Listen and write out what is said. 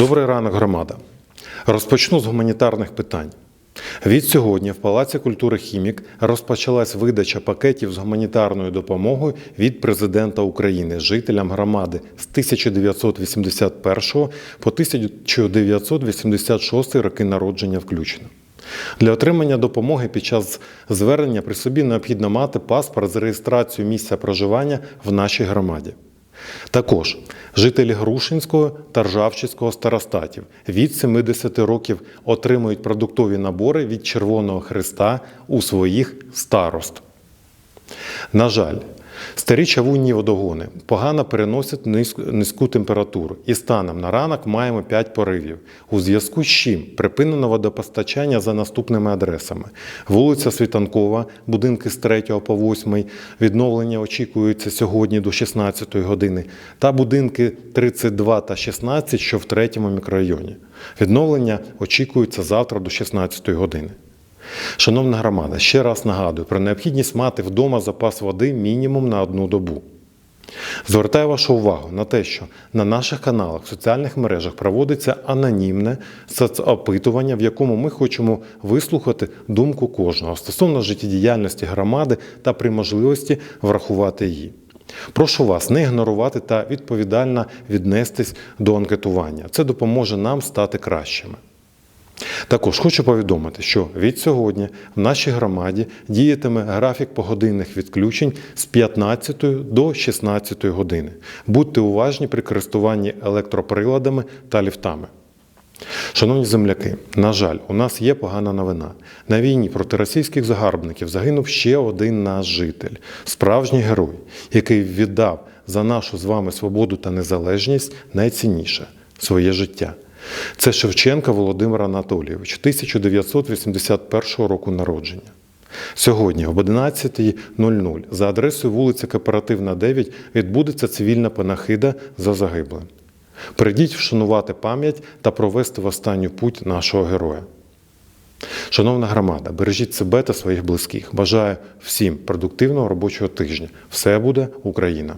Добрий ранок, громада. Розпочну з гуманітарних питань. Від сьогодні в Палаці культури Хімік розпочалась видача пакетів з гуманітарною допомогою від президента України жителям громади з 1981 по 1986 роки народження включно. Для отримання допомоги під час звернення при собі необхідно мати паспорт з реєстрацією місця проживання в нашій громаді. Також жителі Грушинського та Ржавчицького старостатів від 70 років отримують продуктові набори від Червоного Христа у своїх старост. На жаль, старі чавунні водогони погано переносять низьку, температуру і станом на ранок маємо 5 поривів. У зв'язку з чим припинено водопостачання за наступними адресами: вулиця Світанкова, будинки з 3 по 8, відновлення очікується сьогодні до 16 години, та будинки 32 та 16, що в 3 мікрорайоні. Відновлення очікується завтра до 16 години. Шановна громада, ще раз нагадую про необхідність мати вдома запас води мінімум на одну добу. Звертаю вашу увагу на те, що на наших каналах в соціальних мережах проводиться анонімне соцопитування, в якому ми хочемо вислухати думку кожного стосовно життєдіяльності громади та при можливості врахувати її. Прошу вас не ігнорувати та відповідально віднестись до анкетування. Це допоможе нам стати кращими. Також хочу повідомити, що від сьогодні в нашій громаді діятиме графік погодинних відключень з 15 до 16 години. Будьте уважні при користуванні електроприладами та ліфтами. Шановні земляки, на жаль, у нас є погана новина. На війні проти російських загарбників загинув ще один наш житель, справжній герой, який віддав за нашу з вами свободу та незалежність найцінніше своє життя. Це Шевченка Володимир Анатолійович, 1981 року народження. Сьогодні об 11.00 за адресою вулиця Кооперативна, 9 відбудеться цивільна панахида за загиблим. Прийдіть вшанувати пам'ять та провести в останню путь нашого героя. Шановна громада, бережіть себе та своїх близьких. Бажаю всім продуктивного робочого тижня. Все буде Україна!